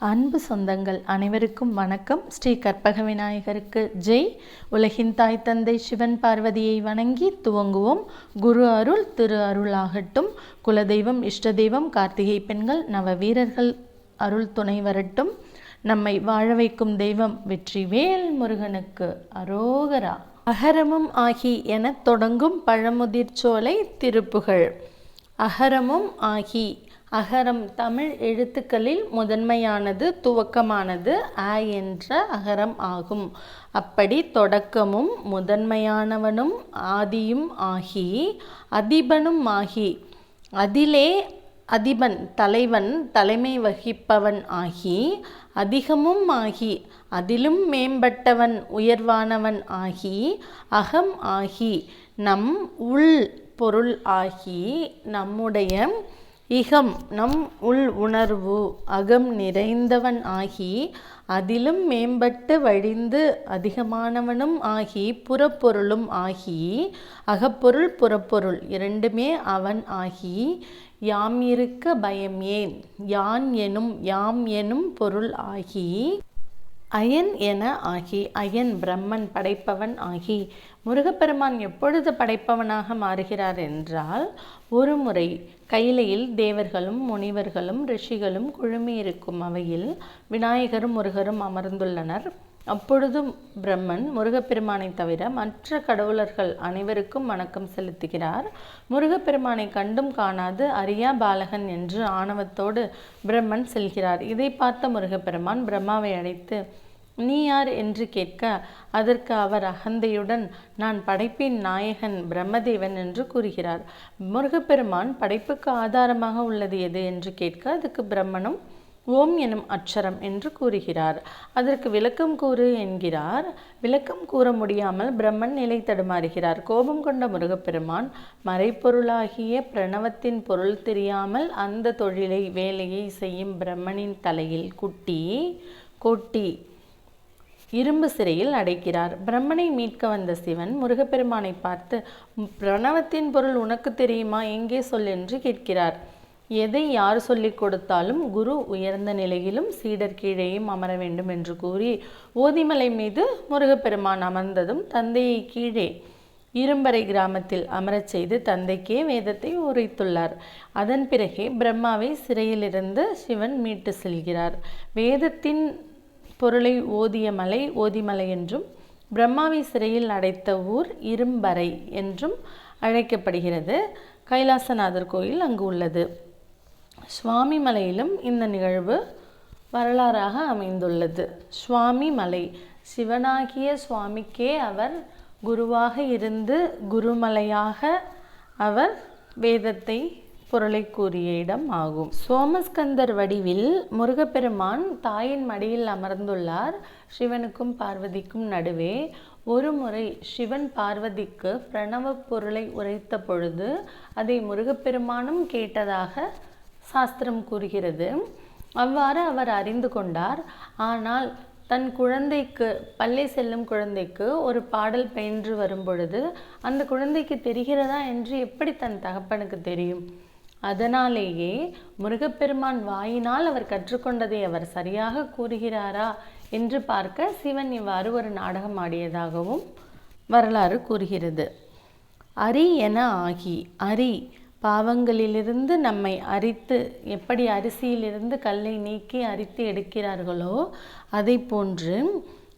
அன்பு சொந்தங்கள் அனைவருக்கும் வணக்கம். ஸ்ரீ கற்பக விநாயகருக்கு ஜெய். உலகின் தாய் தந்தை சிவன் பார்வதியை வணங்கி துவங்குவோம். குரு அருள் திரு அருளாகட்டும். குலதெய்வம் இஷ்ட தெய்வம் கார்த்திகை பெண்கள் நவ வீரர்கள் அருள் துணை வரட்டும். நம்மை வாழ வைக்கும் தெய்வம் வெற்றி வேல் முருகனுக்கு அரோகரா. அகரமும் ஆகி எனத் தொடங்கும் பழமுதிர்ச்சோலை திருப்புகழ். அகரமும் ஆகி அகரம் தமிழ் எழுத்துக்களில் முதன்மையானது துவக்கமானது அ என்ற அகரம் ஆகும். அப்படி தொடக்கமும் முதன்மையானவனும் ஆதியும் ஆகி அதிபனும் ஆகி அதிலே அதிபன் தலைவன் தலைமை வகிப்பவன் ஆகி அதிகமும் ஆகி அதிலும் மேம்பட்டவன் உயர்வானவன் ஆகி அகம் ஆகி நம் உள் பொருள் ஆகி நம்முடைய இகம் நம் உள் உணர்வு அகம் நிறைந்தவன் ஆகி அதிலும் மேம்பட்டு வழிந்து அதிகமானவனும் ஆகி புறப்பொருளும் ஆகி அகப்பொருள் புறப்பொருள் இரண்டுமே அவன் ஆகி யாம் இருக்க பயம் ஏன்? யான் எனும் யாம் எனும் பொருள் ஆகி அயன் என ஆகி அயன் பிரம்மன் படைப்பவன் ஆகி முருகப்பெருமான் எப்பொழுது படைப்பவனாக மாறுகிறார் என்றால் ஒரு முறை கைலையில் தேவர்களும் முனிவர்களும் ரிஷிகளும் குழுமியிருக்கும் அவையில் விநாயகரும் முருகரும் அமர்ந்துள்ளனர். அப்பொழுது பிரம்மன் முருகப்பெருமானை தவிர மற்ற கடவுளர்கள் அனைவருக்கும் வணக்கம் செலுத்துகிறார். முருகப்பெருமானை கண்டும் காணாது அரியா பாலகன் என்று ஆணவத்தோடு பிரம்மன் செல்கிறார். இதை பார்த்த முருகப்பெருமான் பிரம்மாவை அழைத்து நீ யார் என்று கேட்க அதற்கு அவர் அகந்தையுடன் நான் படைப்பின் நாயகன் பிரம்மதேவன் என்று கூறுகிறார். முருகப்பெருமான் படைப்புக்கு ஆதாரமாக உள்ளது எது என்று கேட்க அதுக்கு பிரம்மனும் ஓம் எனும் அச்சரம் என்று கூறுகிறார். அதற்கு விளக்கம் கூறு என்கிறார். விளக்கம் கூற முடியாமல் பிரம்மன் நிலை தடுமாறுகிறார். கோபம் கொண்ட முருகப்பெருமான் மறைப்பொருளாகிய பிரணவத்தின் பொருள் தெரியாமல் அந்த தொழிலை வேலையை செய்யும் பிரம்மனின் தலையில் குட்டி கொட்டி இரும்பு சிறையில் அடைக்கிறார். பிரம்மனை மீட்க வந்த சிவன் முருகப்பெருமானை பார்த்து பிரணவத்தின் பொருள் உனக்கு தெரியுமா? எங்கே சொல் என்று கேட்கிறார். எதை யார் சொல்லிக் கொடுத்தாலும் குரு உயர்ந்த நிலையிலும் சீடர் கீழேயும் அமர வேண்டும் என்று கூறி ஓதிமலை மீது முருகப்பெருமான் அமர்ந்ததும் தந்தையை கீழே இரும்பறை கிராமத்தில் அமரச் செய்து தந்தைக்கே வேதத்தை உரைத்துள்ளார். அதன் பிறகே பிரம்மாவை சிறையிலிருந்து சிவன் மீட்டு செல்கிறார். வேதத்தின் பொருளை ஓதிய மலை ஓதிமலை என்றும் பிரம்மாவை சிறையில் அடைத்த ஊர் இரும்பறை என்றும் அழைக்கப்படுகிறது. கைலாசநாதர் கோயில் அங்கு உள்ளது. சுவாமி மலையிலும் இந்த நிகழ்வு வரலாறாக அமைந்துள்ளது. சுவாமி மலை. சிவனாகிய சுவாமிக்கே அவர் குருவாக இருந்து குருமலையாக அவர் வேதத்தை பொருளை கூறிய இடம் ஆகும். சோமஸ்கந்தர் வடிவில் முருகப்பெருமான் தாயின் மடியில் அமர்ந்துள்ளார். சிவனுக்கும் பார்வதிக்கும் நடுவே ஒரு முறை சிவன் பார்வதிக்கு பிரணவ பொருளை உரைத்த பொழுது அதை முருகப்பெருமானும் கேட்டதாக சாஸ்திரம் கூறுகிறது. அவ்வாறு அவர் அறிந்து கொண்டார். ஆனால் தன் குழந்தைக்கு பள்ளி செல்லும் குழந்தைக்கு ஒரு பாடல் பயின்று வரும் பொழுது அந்த குழந்தைக்கு தெரிகிறதா என்று எப்படி தன் தகப்பனுக்கு தெரியும்? அதனாலேயே முருகப்பெருமான் வாயினால் அவர் கற்றுக்கொண்டதை அவர் சரியாக கூறுகிறாரா என்று பார்க்க சிவன் இவ்வாறு ஒரு நாடகம் ஆடியதாகவும் வரலாறு கூறுகிறது. அரி என ஆகி அரி பாவங்களிலிருந்து நம்மை அரித்து எப்படி அரிசியிலிருந்து கல்லை நீக்கி அரித்து எடுக்கிறார்களோ அதை போன்று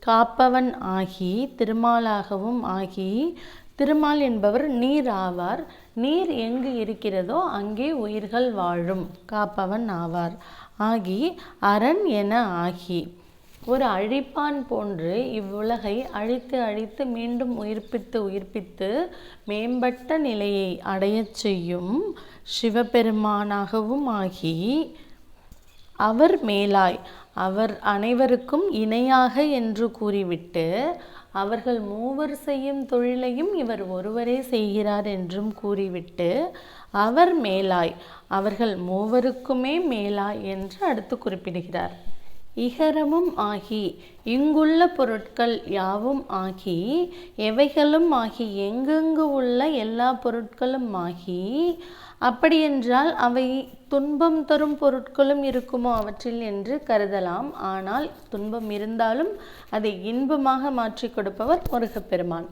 காப்பவன் ஆகி திருமாலாகவும் ஆகி திருமால் என்பவர் நீர் ஆவார் நீர் எங்கு இருக்கிறதோ அங்கே உயிர்கள் வாழும். காப்பவன் ஆவார். ஆகி அரண் என ஆகி. ஒரு அழிப்பான் போன்று இவ்வுலகை அழித்து அழித்து மீண்டும் உயிர்ப்பித்து உயிர்ப்பித்து மேம்பட்ட நிலையை அடையச் செய்யும் சிவபெருமானாகவும் ஆகி அவர் மேலாய் அவர் அனைவருக்கும் இணையாக என்று கூறிவிட்டு அவர்கள் மூவர் செய்யும் தொழிலையும் இவர் ஒருவரே செய்கிறார் என்றும் கூறிவிட்டு அவர் மேலாய் அவர்கள் மூவருக்குமே மேலாய் என்று அடுத்து குறிப்பிடுகிறார். இகரமும் ஆகி இங்குள்ள பொருட்கள் யாவும் ஆகி எவைகளும் ஆகி எங்கெங்கு உள்ள எல்லா பொருட்களும் ஆகி அப்படியென்றால் அவை துன்பம் தரும் பொருட்களும் இருக்குமோ அவற்றில் என்று கருதலாம். ஆனால் துன்பம் இருந்தாலும் அதை இன்பமாக மாற்றி கொடுப்பவர் முருகப்பெருமான்.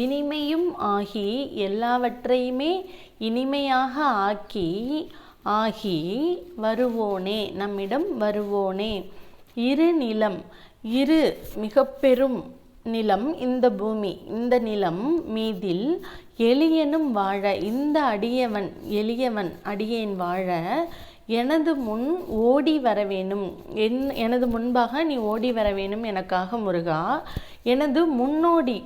இனிமையும் ஆகி எல்லாவற்றையுமே இனிமையாக ஆக்கி ஆகி வருவோனே நம்மிடம் வருவோனே. இரு நிலம் இரு மிக பெரும் நிலம் இந்த பூமி இந்த நிலம் மீதில் எளியனும் வாழ இந்த அடியவன் எளியவன் அடியேன் வாழ எனது முன் ஓடி வர வேணும் என் எனது முன்பாக நீ ஓடி வர வேணும் எனக்காக முருகா. எனது முன்னோடி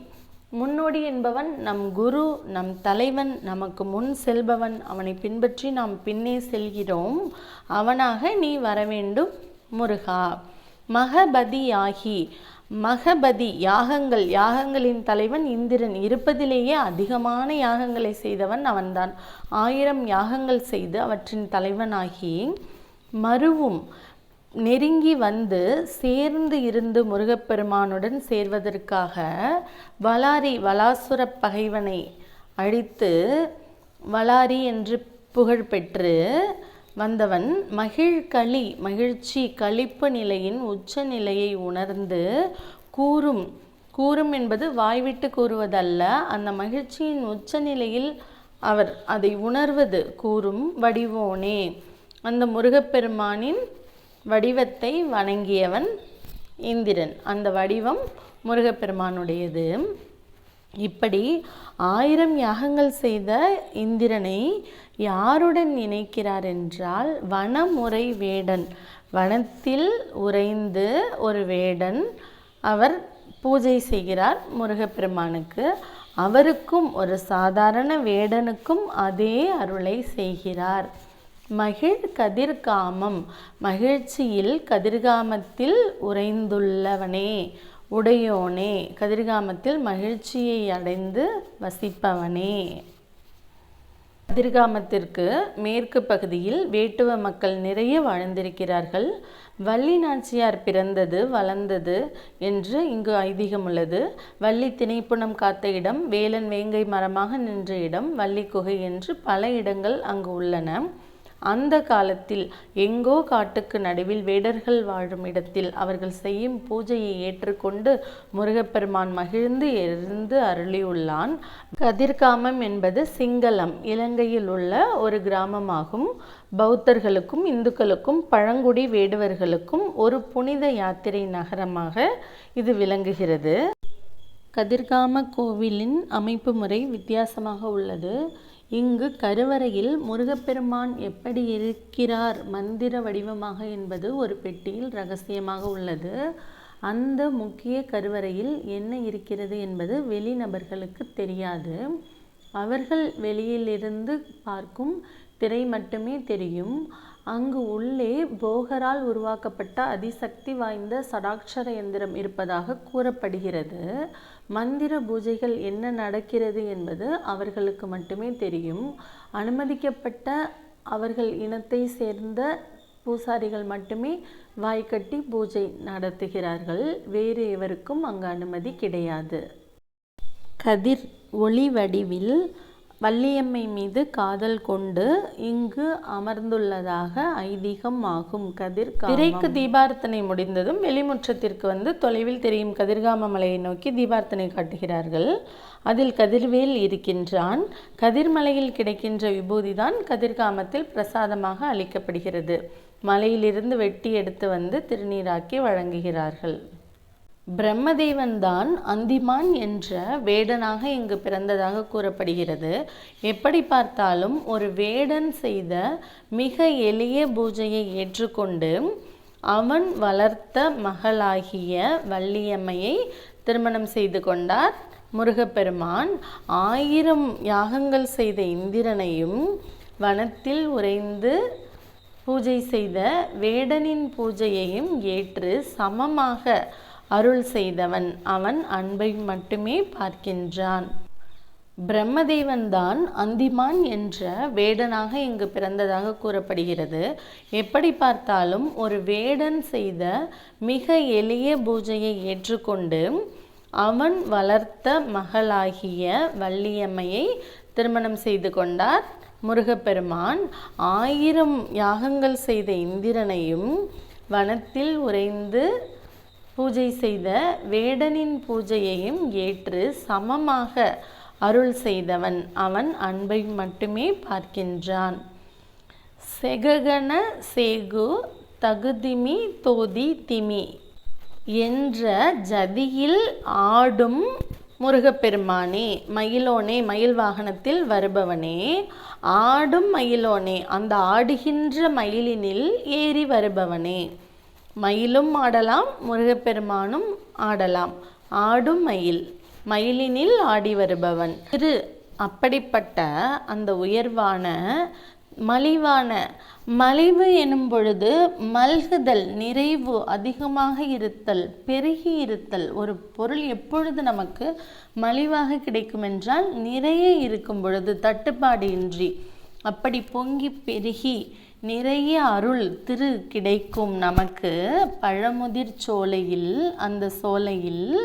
முன்னோடி என்பவன் நம் குரு நம் தலைவன் நமக்கு முன் செல்பவன். அவனை பின்பற்றி நாம் பின்னே செல்கிறோம். அவனாக நீ வர வேண்டும் முருகா. மகபதியாகி மகபதி யாகங்கள் யாகங்களின் தலைவன் இந்திரன். இருப்பதிலேயே அதிகமான யாகங்களை செய்தவன் அவன்தான். ஆயிரம் யாகங்கள் செய்து அவற்றின் தலைவனாகி மருவும் நெருங்கி வந்து சேர்ந்து இருந்து முருகப்பெருமானுடன் சேர்வதற்காக வலாரி வலாசுர பகைவனை அழித்து வலாரி என்று புகழ்பெற்று வந்தவன் மகிழ்களி மகிழ்ச்சி களிப்பு நிலையின் உச்ச நிலையை உணர்ந்து கூறும். கூறும் என்பது வாய்விட்டு கூறுவதல்ல. அந்த மகிழ்ச்சியின் உச்ச நிலையில் அவர் அதை உணர்வது கூறும் வடிவோனே. அந்த முருகப்பெருமானின் வடிவத்தை வணங்கியவன் இந்திரன். அந்த வடிவம் முருகப்பெருமானுடையது. இப்படி ஆயிரம் யாகங்கள் செய்த இந்திரனை யாருடன் இணைக்கிறார் என்றால் வனமுறை வேடன். வனத்தில் உறைந்து ஒரு வேடன் அவர் பூஜை செய்கிறார் முருகப்பெருமானுக்கு. அவருக்கும் ஒரு சாதாரண வேடனுக்கும் அதே அருளை செய்கிறார். மகிழ் கதிர்காமம் மகிழ்ச்சியில் கதிர்காமத்தில் உறைந்துள்ளவனே. உடையோனே கதிர்காமத்தில் மகிழ்ச்சியை அடைந்து வசிப்பவனே. கதிர்காமத்திற்கு மேற்கு பகுதியில் வேட்டுவ மக்கள் நிறைய வாழ்ந்திருக்கிறார்கள். வள்ளி நாச்சியார் பிறந்தது வளர்ந்தது என்று இங்கு ஐதீகம் உள்ளது. வள்ளி திணைப்புணம் காத்த இடம் வேலன் வேங்கை மரமாக நின்ற இடம் வள்ளி குகை என்று பல இடங்கள் அங்கு உள்ளன. அந்த காலத்தில் எங்கோ காட்டுக்கு நடுவில் வேடர்கள் வாழும் இடத்தில் அவர்கள் செய்யும் பூஜையை ஏற்றுக்கொண்டு முருகப்பெருமான் மகிழ்ந்து எரிந்து அருளியுள்ளான். கதிர்காமம் என்பது சிங்களம் இலங்கையில் உள்ள ஒரு கிராமமாகும். பௌத்தர்களுக்கும் இந்துக்களுக்கும் பழங்குடி வேடுவர்களுக்கும் ஒரு புனித யாத்திரை நகரமாக இது விளங்குகிறது. கதிர்காம கோவிலின் அமைப்பு முறை வித்தியாசமாக உள்ளது. இங்கு கருவறையில் முருகப்பெருமான் எப்படி இருக்கிறார் மந்திர வடிவமாக என்பது ஒரு பெட்டியில் ரகசியமாக உள்ளது. அந்த முக்கிய கருவறையில் என்ன இருக்கிறது என்பது வெளிநபர்களுக்கு தெரியாது. அவர்கள் வெளியிலிருந்து பார்க்கும் திரை மட்டுமே தெரியும். அங்கு உள்ளே போகரால் உருவாக்கப்பட்ட அதிசக்தி வாய்ந்த சடாட்சர எந்திரம் இருப்பதாக கூறப்படுகிறது. மந்திர பூஜைகள் என்ன நடக்கிறது என்பது அவர்களுக்கு மட்டுமே தெரியும். அனுமதிக்கப்பட்ட அவர்கள் இனத்தை சேர்ந்த பூசாரிகள் மட்டுமே வாய்க்கட்டி பூஜை நடத்துகிறார்கள். வேறு எவருக்கும் அங்கு அனுமதி கிடையாது. கதிர் ஒளி வடிவில் வள்ளியம்மை மீது காதல் கொண்டு இங்கு அமர்ந்துள்ளதாக ஐதீகம் ஆகும். கதிர் திரைக்கு தீபார்த்தனை முடிந்ததும் வெளிமுற்றத்திற்கு வந்து தொலைவில் தெரியும் கதிர்காம மலையை நோக்கி தீபார்த்தனை காட்டுகிறார்கள். அதில் கதிர்வேல் இருக்கின்றான். கதிர்மலையில் கிடைக்கின்ற விபூதிதான் கதிர்காமத்தில் பிரசாதமாக அளிக்கப்படுகிறது. மலையிலிருந்து வெட்டி எடுத்து வந்து திருநீராக்கி வழங்குகிறார்கள். பிரம்மதேவன் தான் அந்திமான் என்ற வேடனாக இங்கு பிறந்ததாக கூறப்படுகிறது. எப்படி பார்த்தாலும் ஒரு வேடன் செய்த மிக எளிய பூஜையை ஏற்றுக்கொண்டு அவன் வளர்த்த மகளாகிய வள்ளியம்மையை திருமணம் செய்து கொண்டார். முருகப்பெருமான் ஆயிரம் யாகங்கள் செய்த இந்திரனையும் வனத்தில் உறைந்து பூஜை செய்த வேடனின் பூஜையையும் ஏற்று சமமாக அருள் செய்தவன் அவன் அன்பை மட்டுமே பார்க்கின்றான். பிரம்மதேவன் தான் அந்திமான் என்ற வேடனாக இங்கு பிறந்ததாக கூறப்படுகிறது. எப்படி பார்த்தாலும் ஒரு வேடன் செய்த மிக எளிய பூஜையை ஏற்றுக்கொண்டு அவன் வளர்த்த மகளாகிய வள்ளியம்மையை திருமணம் செய்து கொண்டார். முருகப்பெருமான் ஆயிரம் யாகங்கள் செய்த இந்திரனையும் வனத்தில் உறைந்து பூஜை செய்த வேடனின் பூஜையையும் ஏற்று சமமாக அருள் செய்தவன் அவன் அன்பை மட்டுமே பார்க்கின்றான். செககன சேகு தகுதிமி தோதி திமி என்ற ஜதியில் ஆடும் முருகப்பெருமானே மயிலோனே மயில் வாகனத்தில் வருபவனே ஆடும் மயிலோனே அந்த ஆடுகின்ற மயிலினில் ஏறி வருபவனே. மயிலும் ஆடலாம் முருகப்பெருமானும் ஆடலாம். ஆடும் மயில் மயிலினில் ஆடி வருபவன். திரு அப்படிப்பட்ட அந்த உயர்வான மலிவான மலிவு எனும் பொழுது மல்குதல் நிறைவு அதிகமாக இருத்தல் பெருகி இருத்தல் ஒரு பொருள் எப்பொழுது நமக்கு மலிவாக கிடைக்கும் என்றால் நிறைய இருக்கும் பொழுது தட்டுப்பாடு இன்றி அப்படி பொங்கி பெருகி நிறைய அருள் திரு கிடைக்கும் நமக்கு. பழமுதிர் சோலையில் அந்த சோலையில்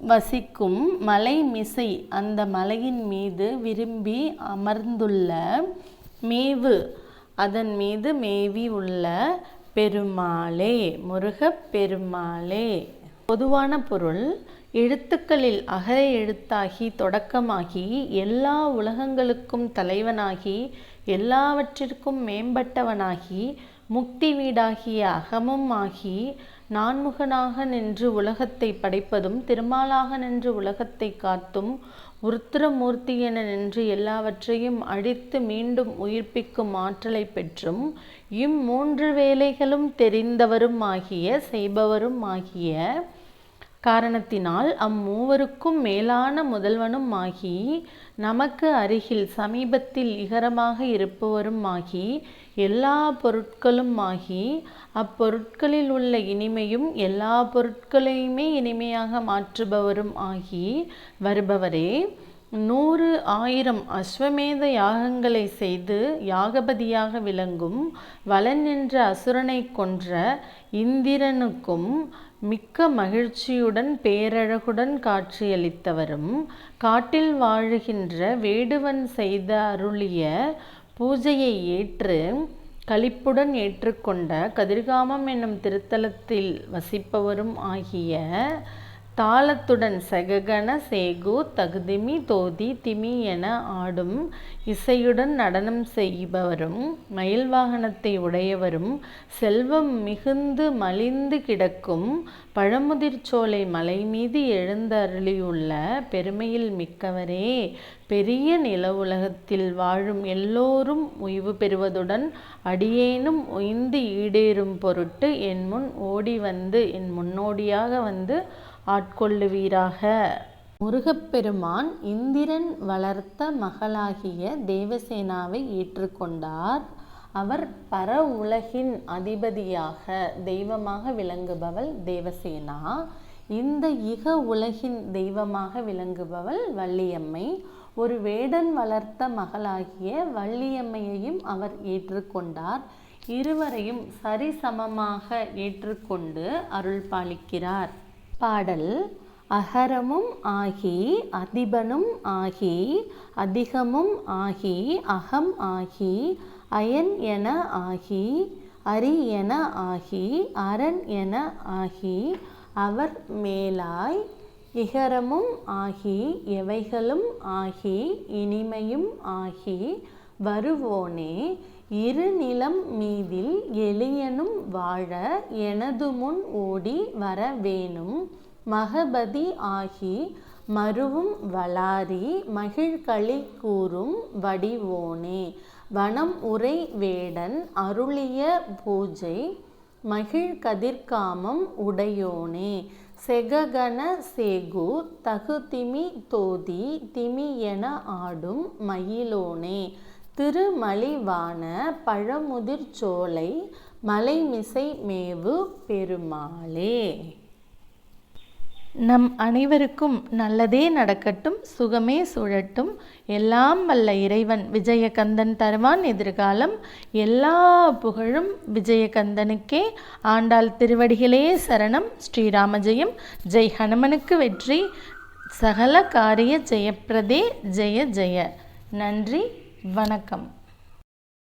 வசிக்கும் மலை மிசை அந்த மலையின் மீது விரும்பி அமர்ந்துள்ள மேவு அதன் மீது மேவி உள்ள பெருமாளே முருகப் பெருமாளே. பொதுவான பொருள் எழுத்துக்களில் அகர எழுத்தாகி தொடக்கமாகி எல்லா உலகங்களுக்கும் தலைவனாகி எல்லாவற்றிற்கும் மேம்பட்டவனாகி முக்தி வீடாகிய அகமும் ஆகி நான்முகனாக நின்று உலகத்தை படைப்பதும் திருமாலாக நின்று உலகத்தை காத்தும் உருத்திரமூர்த்தி என நின்று எல்லாவற்றையும் அழித்து மீண்டும் உயிர்ப்பிக்கும் ஆற்றலை பெற்றும் இம்மூன்று வேலைகளும் தெரிந்தவரும் ஆகிய செய்பவரும் ஆகிய காரணத்தினால் அம்மூவருக்கும் மேலான முதல்வனும் ஆகி நமக்கு அருகில் சமீபத்தில் இகரமாக இருப்பவரும் ஆகி எல்லா பொருட்களும் ஆகி அப்பொருட்களில் உள்ள இனிமையும் எல்லா பொருட்களையுமே இனிமையாக மாற்றுபவரும் ஆகி வருபவரே நூறு ஆயிரம் அஸ்வமேத யாகங்களை செய்து யாகபதியாக விளங்கும் வலன் என்ற அசுரனை கொன்ற இந்திரனுக்கும் மிக்க மகிழ்ச்சியுடன் பேரழகுடன் காட்சியளித்தவரும் காட்டில் வாழுகின்ற வேடுவன் செய்த அருளிய பூஜையை ஏற்று களிப்புடன் ஏற்றுக்கொண்ட கதிர்காமம் என்னும் திருத்தலத்தில் வசிப்பவரும் ஆகிய தாளத்துடன் சககன சேகு தகுதிமி தோதி திமி என ஆடும் இசையுடன் நடனம் செய்பவரும் மயில் வாகனத்தை உடையவரும் செல்வம் மிகுந்து மலிந்து கிடக்கும் பழமுதிர்ச்சோலை மலை மீது எழுந்தருளியுள்ள பெருமையில் மிக்கவரே பெரிய நில உலகத்தில் வாழும் எல்லோரும் உய்வு பெறுவதுடன் அடியேனும் உய்ந்து ஈடேறும் பொருட்டு என் முன் ஓடி வந்து என் முன்னோடியாக வந்து ஆட்கொள்ளுவீராக. முருகப்பெருமான் இந்திரன் வளர்த்த மகளாகிய தேவசேனாவை ஏற்றுக்கொண்டார். அவர் பர உலகின் அதிபதியாக தெய்வமாக விளங்குபவள் தேவசேனா. இந்த இக உலகின் தெய்வமாக விளங்குபவள் வள்ளியம்மை. ஒரு வேடன் வளர்த்த மகளாகிய வள்ளியம்மையையும் அவர் ஏற்றுக்கொண்டார். இருவரையும் சரிசமமாக ஏற்றுக்கொண்டு அருள் பாலிக்கிறார் பாடல் அகரமும் ஆகி அதிபனும் ஆகி அதிகமும் ஆகி அகம் ஆகி அயன் என ஆகி அரி என ஆகி அரண் என ஆகி அவர் மேலாய் இகரமும் ஆகி எவைகளும் ஆகி இனிமையும் ஆகி வருவோனே இருநிலம் மீதில் எளியனும் வாழ எனது முன் ஓடி வரவேணும் மகபதி ஆகி மருவும் வளாரி மகிழ்களி கூறும் வடிவோனே. வனம் உரை வேடன் அருளிய பூஜை மகிழ் கதிர்காமம் உடையோனே. செககன சேகு தகுதிமி தோதி திமி என ஆடும் மயிலோனே. திருமலிவான பழமுதிர் சோலை மலைமிசை மேவு பெருமாளே. நம் அனைவருக்கும் நல்லதே நடக்கட்டும் சுகமே சூழட்டும். எல்லாம் வல்ல இறைவன் விஜயகந்தன் தருவான் எதிர்காலம். எல்லா புகழும் விஜயகந்தனுக்கே. ஆண்டாள் திருவடிகளே சரணம். ஸ்ரீராமஜெயம். ஜெய் ஹனுமனுக்கு வெற்றி. சகல காரிய ஜெயப்பிரதே. ஜெய ஜெய. நன்றி. வணக்கம்.